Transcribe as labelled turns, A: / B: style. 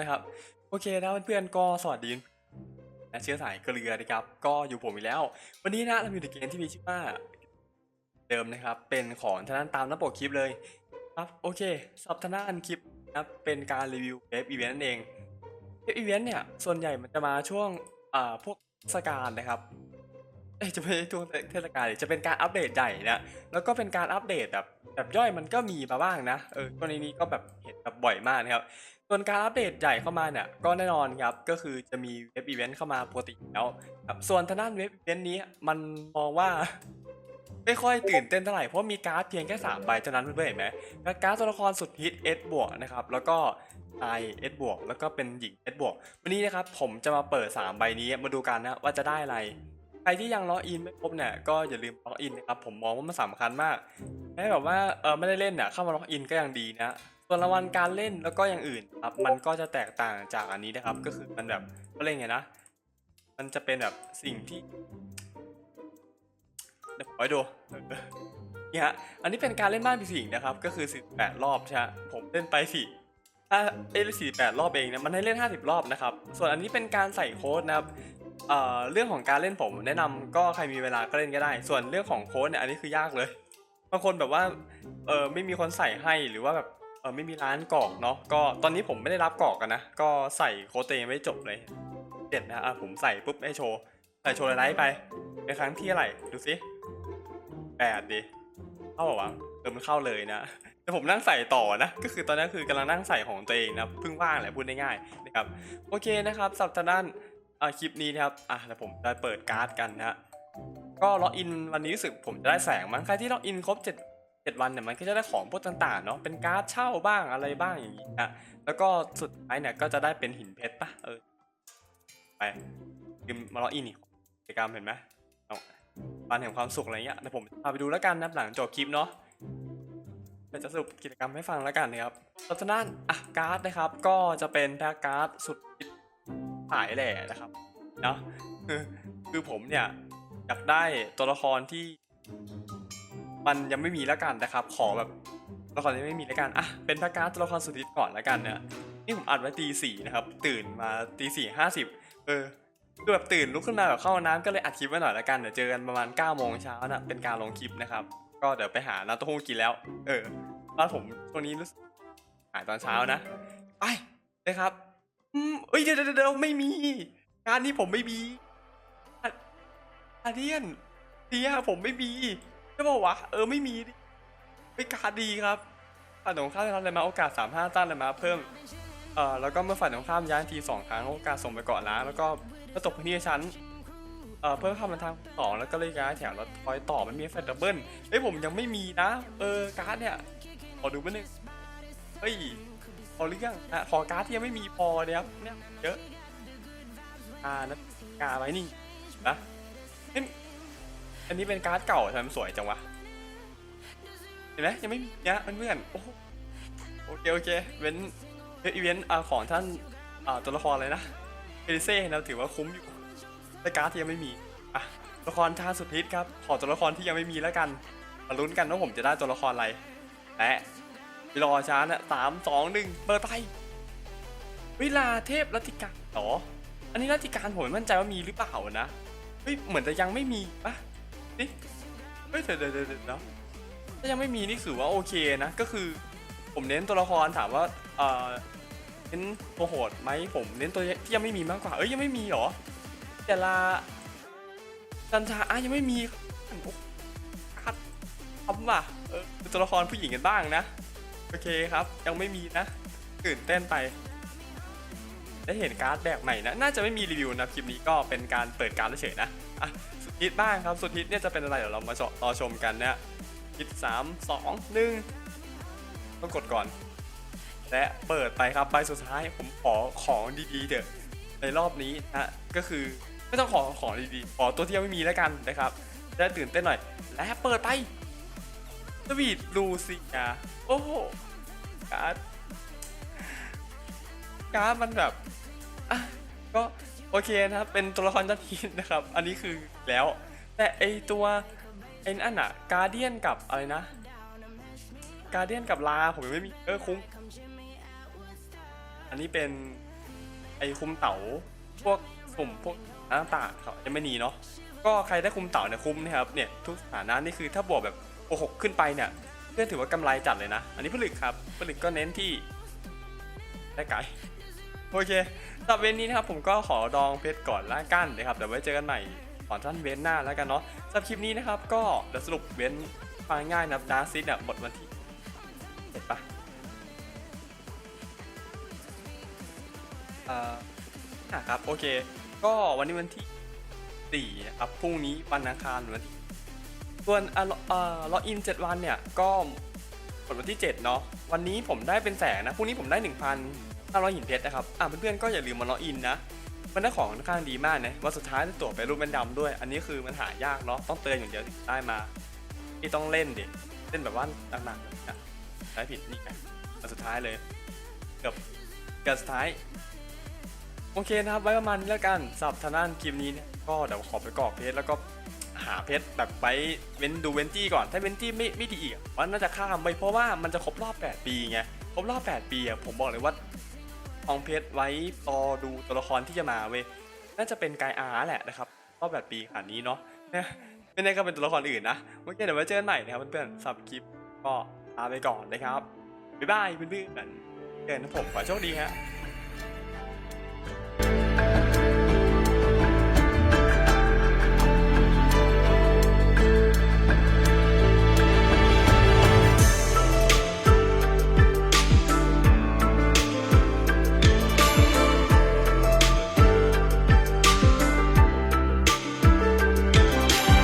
A: นะครับ โอเคนะเพื่อนๆก็สวัสดีและเชื้อสายเกลือนะครับ ก็อยู่ผมอีกแล้ว วันนี้นะเรามีเกมที่มีชื่อว่าเดิมนะครับ เป็นของทางด้านตามหน้าปกคลิปเลยครับโอเคสับทางด้านคลิปนะเป็นการรีวิวเว็บอีเวนต์นั่นเองเว็บอีเวนต์เนี่ยส่วนใหญ่มันจะมาช่วงอ่าพวกเทศกาลนะครับ เอ้ยจะไม่ใช่ช่วงเทศกาลดิจะเป็นการอัปเดตใหญ่นะแล้วก็เป็นการอัปเดตแบบแบบย่อยมันก็มีมาบ้างนะเออกรณีนี้ก็แบบเห็นแบบบ่อยมากนะครับส่วนการอัปเดตใหญ่เข้ามาเนี่ยก็แน่นอนครับก็คือจะมีเว็บอีเวนต์เข้ามาปกติแล้วครับส่วนทางด้านเว็บอีเวนต์นี้มันมองว่า ไม่ค่อยตื่นเต้นเท่าไหร่เพราะมีการ์ดเพียงแค่3ใบเท่านั้นเพื่อนๆเห็นไหมการ์ดตัวละครสุดฮิต S บวกนะครับแล้วก็ชาย S บวกแล้วก็เป็นหญิง S บวกวันนี้นะครับผมจะมาเปิด 3 ใบนี้มาดูกันนะว่าจะได้อะไร ใครที่ยังล็อกอินไม่ครบเนี่ยก็อย่าลืมล็อกอินนะครับผมมองว่ามันสำคัญมากแม้แบบว่าเออไม่ได้เล่นเนี่ยเข้ามาล็อกอินก็ยังดีนะส่วนรางวัลการเล่นแล้วก็อย่างอื่นครับมันก็จะแตกต่างจากอันนี้นะครับ ก็คือมันแบบก็เล่นไงนะ มันจะเป็นแบบสิ่งที่เดี๋ยวไปดูเนี่ยฮะอันนี้เป็นการเล่นบ้านผีสิงนะครับ ก็คือ 48 รอบใช่ไหมผมเล่นไปสี่ถ้าเอ้ย48รอบเองเนี่ยมันให้เล่น 50 รอบนะครับ ส่วนอันนี้เป็นการใส่โค้ดนะครับ เอ่อเรื่องของการเล่นผมแนะนำก็ใครมีเวลาก็เล่นก็ได้ ส่วนเรื่องของโค้ดเนี่ยอันนี้คือยากเลยบางคนแบบว่าเออไม่มีคนใส่ให้หรือว่าแบบเออไม่มีร้านกรอกเนาะก็ตอนนี้ผมไม่ได้รับกรอกกันนะก็ใส่โค้ดตัวเองไม่จบเลยเด็ดนะอะผมใส่ปุ๊บให้โชว์ใส่โชว์ไลท์ไปเป็นครั้งที่อะไรดูสิแปดดิเข้าเปล่าวะเออมันเข้าเลยนะแต่ผมนั่งใส่ต่อนะ ก็คือตอนนี้คือกำลังนั่งใส่ของตัวเองนะเพิ่งว่างแหละพูดง่ายๆนะครับโอเคนะครับสับทางด้าน อ่าคลิปนี้นะครับอะเดี๋ยวผมจะเปิดการ์ดกันนะก็ล็อกอินวันนี้รู้สึกผมจะได้แสงมั้งใครที่ล็อกอินครบ7 7วันเนี่ยมันก็จะได้ของพวกต่างๆเนาะเป็นการ์ดเช่าบ้างอะไรบ้างอย่างนี้นะแล้วก็สุดท้ายเนี่ยก็จะได้เป็นหินเพชรปะเออไปยืมมาล็อกอินนี่กิจกรรมเห็นไหมเอาวันแห่งความสุขอะไรเงี้ยเดี๋ยวผมพาไปดูแล้วกันนะหลังจบคลิปเนาะเดี๋ยวจะสรุปกิจกรรมให้ฟังแล้วกันนะครับลักษณะอะการ์ดนะครับก็จะเป็นแพ็คการ์ดสุด ฮิตขายแหล่นะครับเนาะคือผมเนี่ยอยากได้ตัวละครที่ มันยังไม่มีแล้วกันนะครับ ขอแบบตัวละครที่ไม่มีแล้วกันอะเป็นพ็คการตัวละครสุดฮิตก่อนแล้วกันเนี่ยนี่ผมอัดไว้ตีสี่นะครับ ตื่นมาตีสี่ห้าสิบเออคือแบบตื่นลุกขึ้นมาแบบเข้าห้องน้ำก็เลยอัดคลิปไว้หน่อยแล้วกันเดี๋ยวเจอกันประมาณ9ก้าโมงเช้านะเป็นการลงคลิปนะครับ ก็เดี๋ยวไปหาน้ำเต้าหู้กินแล้ว เออบ้านผมช่วงนี้รู้สึกหายตอนเช้านะไปเลยครับ เอ้ยเดี๋ยวเดี๋ยวไม่มี งานนี้ผมไม่มีอาเดียนเดียผมไม่มีจะบอกว่าเออไม่มีดิไม่การดีครับฝ่ายตรงข้ามได้รับอะไรมาโอกาสสามห้าตั้นอะไรมาเพิ่มเอ่อแล้วก็เมื่อฝ่ายตรงข้ามย้ายทีสองครั้งโอกาสส่งไปก่อนล้าแล้วก็กระตกพื้นที่ชั้นเอ่อเพิ่มคำบรรทัดสองแล้วก็เลยย้ายแถวแล้วคอยต่อมันมีแฟลดับเบิลเฮ้ยผมยังไม่มีนะ เออการ์ดเนี่ยขอดูแป๊บนึงเฮ้ย พอหรือยังอะขอการ์ดที่ยังไม่มีพอเนี่ยครับเนี่ยเยอะอ่านะกาไว้นี่นะอันนี้เป็นการ์ดเก่าทำไมมันสวยจังวะเห็นไหมยังไม่มีเนี่ยเพื่อนๆโอ้โหโอเคโอเคเว้นเอีเวนต์อ่าของท่านอ่าตัวละครเลยนะเอลิเซ่เราถือว่าคุ้มอยู่แต่การ์ดที่ยังไม่มีอะตัวละครชาสุดฮิตครับ ขอตัวละครที่ยังไม่มีแล้วกันมาลุ้นกันว่าผมจะได้ตัวละครอะไรและ ไปรอช้านะสามสองหนึ่งเปิดไปเวลาเทพรัติการหรออันนี้รัติการผมมั่นใจว่ามีหรือเปล่านะเฮ้ยเหมือนจะยังไม่มีปะนี่เฮ้ยเดี๋ยวเดี๋ยวเดี๋ยวเดี๋ยวถ้ายังไม่มีนี่ถือว่าโอเคนะ ก็คือ ผมเน้นตัวละครถามว่าเอ่อเน้นตัวโหดไหมผมเน้นตัวที่ยังไม่มีมากกว่า เอ้ยยังไม่มีเหรอแต่ละจันทาอะยังไม่มีคัดทำว่ะเออตัวละครผู้หญิงกันบ้างนะ โอเคครับ ยังไม่มีนะตื่นเต้นไป ได้เห็นการ์ดแบบใหม่นะ น่าจะไม่มีรีวิวนะคลิปนี้ก็เป็นการเปิดการ์ดเฉยนะอะสุดฮิตบ้างครับ สุดฮิตเนี่ยจะเป็นอะไรเดี๋ยวเรามารอชมกันนะฮิตสามสองหนึ่งต้องกดก่อน และเปิดไปครับใบสุดท้ายผมขอของดีๆเถอะในรอบนี้นะก็คือไม่ต้องขอของดีๆขอตัวที่ยังไม่มีแล้วกันนะครับจะได้ตื่นเต้นหน่อย และเปิดไปสวีทลูเซียโอ้โห การ์ดการ์ดมันแบบก็โอเคนะครับ เป็นตัวละครยอดฮิตนะครับ อันนี้คือแล้ว แต่ไอตัวไอ้นั่นอะการเดียนกับอะไรนะ การเดียนกับลาผมยังไม่มี เออคุ้ม อันนี้เป็นไอคุมเต๋าพวกสุ่มพวกต่างๆครับยังไม่หนีเนาะ ก็ใครได้คุมเต๋าเนี่ยคุ้มนะครับ เนี่ยทุกสถานะนี่คือถ้าบวกแบบโอหกขึ้นไปเนี่ย เพื่อนถือว่ากำไรจัดเลยนะ อันนี้ผลึกครับผลึกก็เน้นที่ได้ไกลโอเคสำหรับเวนนี้นะครับผมก็ขอดองเพชรก่อนละกันนะครับเดี๋ยวไว้เจอกันใหม่ตอนท่านเวนหน้าแล้วกันเนาะสำหรับคลิปนี้นะครับ ก็เดี๋ยวสรุปเวนฟังง่ายนะครับดาร์ซิสเนี่ยหมดวันที่เจ็ดปะเอ่ออะครับโอเค ก็วันนี้วันที่4นะครับพรุ่งนี้วันอังคารวันที่ ส่วนอะเอ่อล็อกอิน7วันเนี่ยก็ผลวันที่ 7 เนาะวันนี้ผมได้เป็นแสนนะพรุ่งนี้ผมได้ 1,500หินเพชรนะครับอะเพื่อนๆก็อย่าลืมมาล็อกอินนะมันได้ของค่อนข้างดีมากนะวันสุดท้ายได้ตั๋วไปรูปแมนดำด้วย อันนี้คือมันหายากเนาะต้องเตือนอย่างเดียวถึงได้มาที่ต้องเล่นดิเล่นแบบว่าหนักๆนะใช้ผิดนี่ไงวันสุดท้ายเลยเกือบเกือบสุดท้ายโอเคนะครับไว้ประมาณนี้แล้วกันสำหรับทางด้านคลิปนี้เนี่ยก็เดี๋ยวขอไปกรอกเพจแล้วก็ หาเพจแบบไว้เว้นดูเวนตี้ก่อน ถ้าเวนตี้ไม่ไม่ดีอีกอะว่าน่าจะข้ามไปเพราะว่ามันจะครบรอบ 8 ปีไงครบรอบ 8 ปีอะผมบอกเลยว่าทองเพจไว้รอดูตัวละครที่จะมาเว้ยน่าจะเป็นกายอาร์แหละนะครับรอบ 8 ปีขนาดนี้เนาะไม่แน่ก็เป็นตัวละครอื่นนะโอเคเดี๋ยวไว้เจอกันใหม่นะครับเพื่อนๆสับคลิปก็ลาไปก่อนนะครับบ๊ายบายเพื่อนๆเจอกันนะผมขอโชคดีฮะ